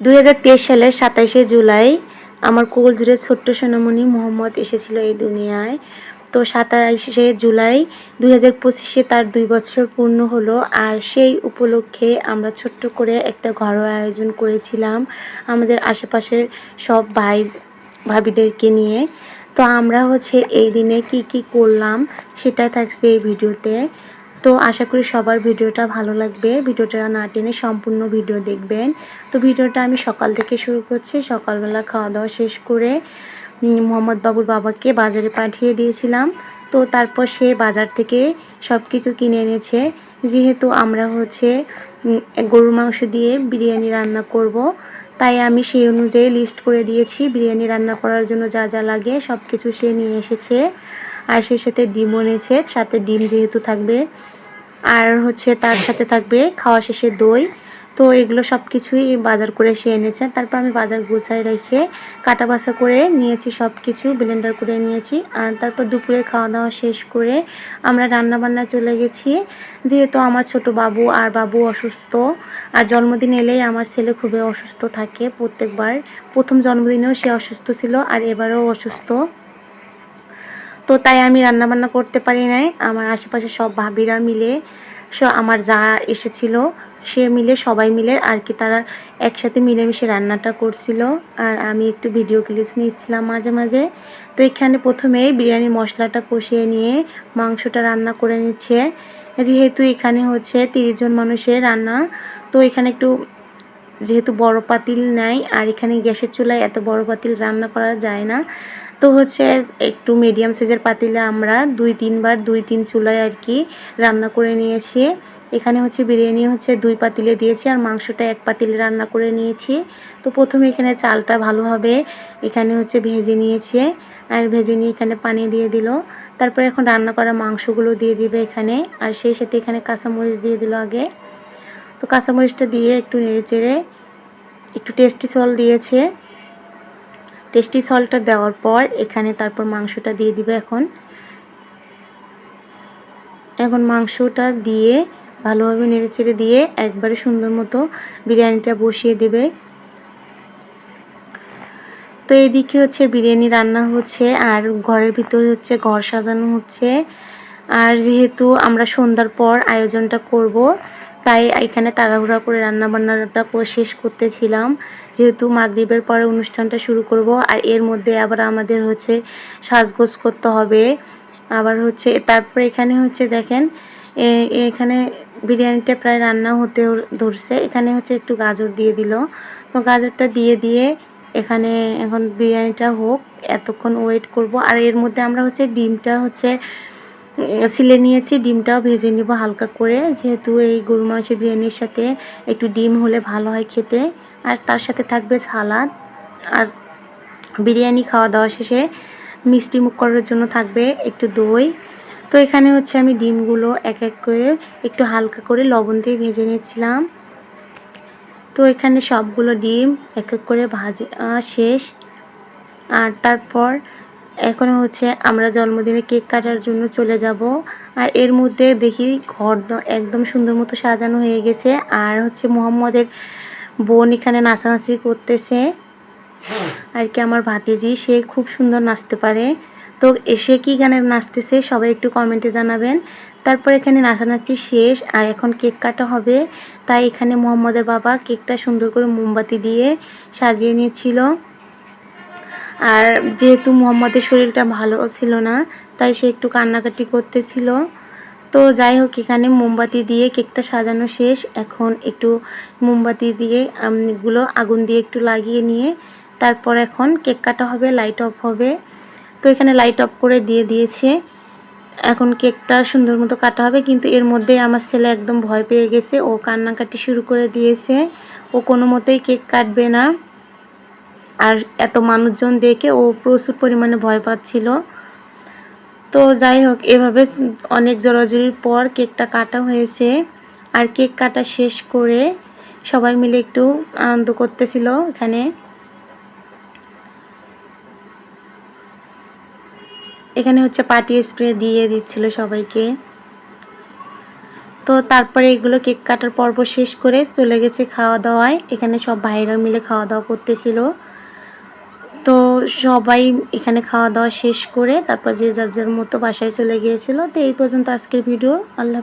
দুই হাজার তেইশ সালের সাতাইশে জুলাই আমার কোল জুড়ে ছোট্ট সোনামণি মোহাম্মদ এসেছিল এই দুনিয়ায়। তো সাতাইশে জুলাই দুই হাজার পঁচিশে তার দুই বছর পূর্ণ হলো আর সেই উপলক্ষে আমরা ছোট্ট করে একটা ঘরোয়া আয়োজন করেছিলাম আমাদের আশেপাশের সব ভাই ভাবিদেরকে নিয়ে। তো আমরা হচ্ছে এই দিনে কি কি করলাম সেটা থাকছে এই ভিডিওতে। তো আশা করি সবার ভিডিওটা ভালো লাগবে। ভিডিওটা না টেনে সম্পূর্ণ ভিডিও দেখবেন। তো ভিডিওটা আমি সকাল থেকে শুরু করছি। সকালবেলা খাওয়া দাওয়া শেষ করে মোহাম্মদ বাবুর বাবাকে বাজারে পাঠিয়ে দিয়েছিলাম। তো তারপর সে বাজার থেকে সব কিছু কিনে এনেছে। যেহেতু আমরা হচ্ছে গরুর মাংস দিয়ে বিরিয়ানি রান্না করব তাই আমি সেই অনুযায়ী লিস্ট করে দিয়েছি, বিরিয়ানি রান্না করার জন্য যা যা লাগে সব কিছু সে নিয়ে এসেছে। আর সেই সাথে ডিম এনেছে, সাথে ডিম যেহেতু থাকবে, আর হচ্ছে তার সাথে থাকবে খাওয়া শেষে দই। তো এগুলো সব কিছুই বাজার করে সে এনেছে। তারপর আমি বাজার গুছাই রেখে কাটা বাছা করে নিয়েছি সব কিছু ব্লেন্ডার করে নিয়েছি। আর তারপর দুপুরে খাওয়া দাওয়া শেষ করে আমরা রান্না বান্না চলে গেছি। যেহেতু আমার ছোট বাবু আর বাবু অসুস্থ, আর জন্মদিন এলেই আমার ছেলে খুবই অসুস্থ থাকে প্রত্যেকবার। প্রথম জন্মদিনেও সে অসুস্থ ছিল, আর এবারেও অসুস্থ। তো তাই আমি রান্না বান্না করতে পারি নাই। আমার আশেপাশে সব ভাবিরা মিলে আমার যা এসেছিল সে মিলে, সবাই মিলে আর কি তারা একসাথে মিলেমিশে রান্নাটা করছিল। আর আমি একটু ভিডিও ক্লিপস নিচ্ছিলাম মাঝে মাঝে। তো এখানে প্রথমে বিরিয়ানির মশলাটা কষিয়ে নিয়ে মাংসটা রান্না করে নিচ্ছে। যেহেতু এখানে হচ্ছে তিরিশ জন মানুষের রান্না, তো এখানে একটু যেহেতু বড় পাতিল নাই, আর এখানে গ্যাসের চুলায় এত বড় পাতিল রান্না করা যায় না। তো হচ্ছে একটু মিডিয়াম সাইজের পাতিলে আমরা দুই তিনবার দুই তিন চুলায় আর কি রান্না করে নিয়েছি। এখানে হচ্ছে বিরিয়ানি হচ্ছে দুই পাতিলে দিয়েছি আর মাংসটা এক পাতিলে রান্না করে নিয়েছি। তো প্রথমে এখানে চালটা ভালোভাবে এখানে হচ্ছে ভেজে নিয়েছে আর ভেজে নিয়ে এখানে পানি দিয়ে দিল। তারপরে এখন রান্না করা মাংসগুলো দিয়ে দিবে এখানে আর সেই সাথে এখানে কাঁচামরিচ দিয়ে দিল আগে। তো কাঁচামরিচটা দিয়ে একটু নেড়ে চেড়ে একটু টেস্টি সল দিয়েছে। টেস্টি সলটা দেওয়ার পর এখানে তারপর মাংসটা দিয়ে দিবে এখন। এখন মাংসটা দিয়ে ভালোভাবে নেড়ে চেড়ে দিয়ে একবারে সুন্দর মতো বিরিয়ানিটা বসিয়ে দেবে। তো এদিকে হচ্ছে বিরিয়ানি রান্না হচ্ছে, আর ঘরের ভিতরে হচ্ছে ঘর সাজানো হচ্ছে। আর যেহেতু আমরা সন্ধ্যার পর আয়োজনটা করব, তাই এখানে তাড়াহুড়া করে রান্না বান্নাটা শেষ করতেছিলাম। যেহেতু মাগরিবের পরে অনুষ্ঠানটা শুরু করব, আর এর মধ্যে আবার আমাদের হচ্ছে সাজগোজ করতে হবে। আবার হচ্ছে, তারপরে এখানে হচ্ছে দেখেন এখানে বিরিয়ানিটা প্রায় রান্না হতে ধরছে। এখানে হচ্ছে একটু গাজর দিয়ে দিল। তো গাজরটা দিয়ে দিয়ে এখানে এখন বিরিয়ানিটা হোক, এতক্ষণ ওয়েট করব। আর এর মধ্যে আমরা হচ্ছে ডিমটা হচ্ছে সিলে নিয়েছি। ডিমটাও ভেজে নিব হালকা করে। যেহেতু এই গরু মাংসের বিরিয়ানির সাথে একটু ডিম হলে ভালো হয় খেতে। আর তার সাথে থাকবে সালাদ। আর বিরিয়ানি খাওয়া দাওয়া শেষে মিষ্টি মুখ করার জন্য থাকবে একটু দই। তো এখানে হচ্ছে আমি ডিমগুলো এক এক করে একটু হালকা করে লবণ দিয়ে ভেজে নিয়েছিলাম। তো এখানে সবগুলো ডিম এক এক করে ভাজা শেষ। আর তারপর এখন হচ্ছে আমরা জন্মদিনে কেক কাটার জন্য চলে যাব। আর এর মধ্যে দেখি ঘর একদম সুন্দর মতো সাজানো হয়ে গেছে। আর হচ্ছে মোহাম্মদের বোন এখানে নাচানাচি করতেছে। আর কি আমার ভাতিজি, সে খুব সুন্দর নাচতে পারে। তো এসে কি গানের নাচতেছে সবাই একটু কমেন্টে জানাবেন। তারপর এখানে নাচানাচি শেষ, আর এখন কেক কাটা হবে। তাই এখানে মোহাম্মদের বাবা কেকটা সুন্দর করে মোমবাতি দিয়ে সাজিয়ে নিয়েছিল। আর যেহেতু মোহাম্মদের শরীরটা ভালো ছিল না, তাই সে একটু কান্নাকাটি করতেছিল। তো যাই হোক, এখানে মোমবাতি দিয়ে কেকটা সাজানো শেষ। এখন একটু মোমবাতি দিয়ে গুলো আগুন দিয়ে একটু লাগিয়ে নিয়ে, তারপর এখন কেক কাটা হবে লাইট অফ হবে। তো এখানে লাইট অফ করে দিয়ে দিয়েছে। এখন কেকটা সুন্দর মতো কাটা হবে, কিন্তু এর মধ্যে আমার ছেলে একদম ভয় পেয়ে গেছে। ও কান্নাকাটি শুরু করে দিয়েছে। ও কোনো মতেই কেক কাটবে না। আর এত মানুষজন দেখে ও প্রচুর পরিমাণে ভয় পাচ্ছিল। তো যাই হোক, এভাবে অনেক জোরাজুরির পর কেকটা কাটা হয়েছে। আর কেক কাটা শেষ করে সবাই মিলে একটু আনন্দ করতেছিল এখানে। এখানে হচ্ছে পার্টি স্প্রে দিয়ে দিচ্ছিল সবাইকে। তো তারপরে এগুলো কেক কাটার পর্ব শেষ করে চলে গেছে খাওয়া দাওয়ায় এখানে সব ভাইরা মিলে খাওয়া দাওয়া করতেছিল। তো সবাই এখানে খাওয়া দাওয়া শেষ করে তারপর যে যার যার মতো বাসায় চলে গিয়েছিল। তো এই পর্যন্ত আজকের ভিডিও। আল্লাহ